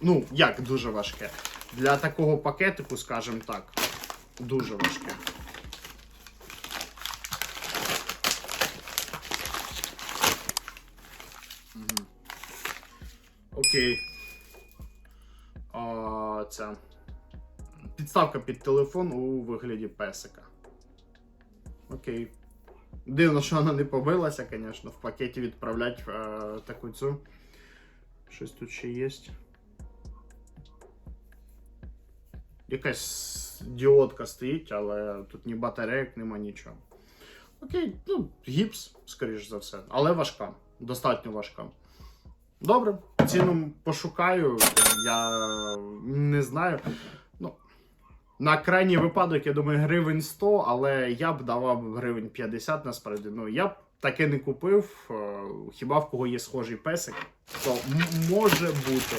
Ну, як дуже важке. Для такого пакетику, скажімо так, дуже важке. Мгм. Окей. А, це. Підставка під телефон у вигляді песика. Окей. Дивно, що вона не побилася, звісно, в пакеті відправлять е, таку цю. Щось тут ще є. Якась діодка стоїть, але тут ні батарейок, нема нічого. Окей, ну, гіпс, скоріш за все, але важка. Достатньо важка. Добре, ціну пошукаю. Я не знаю. Ну, на крайній випадок, я думаю, гривень 100, але я б давав гривень 50 насправді. Ну, я б таке не купив. Е, Хіба в кого є схожий песик, то може бути.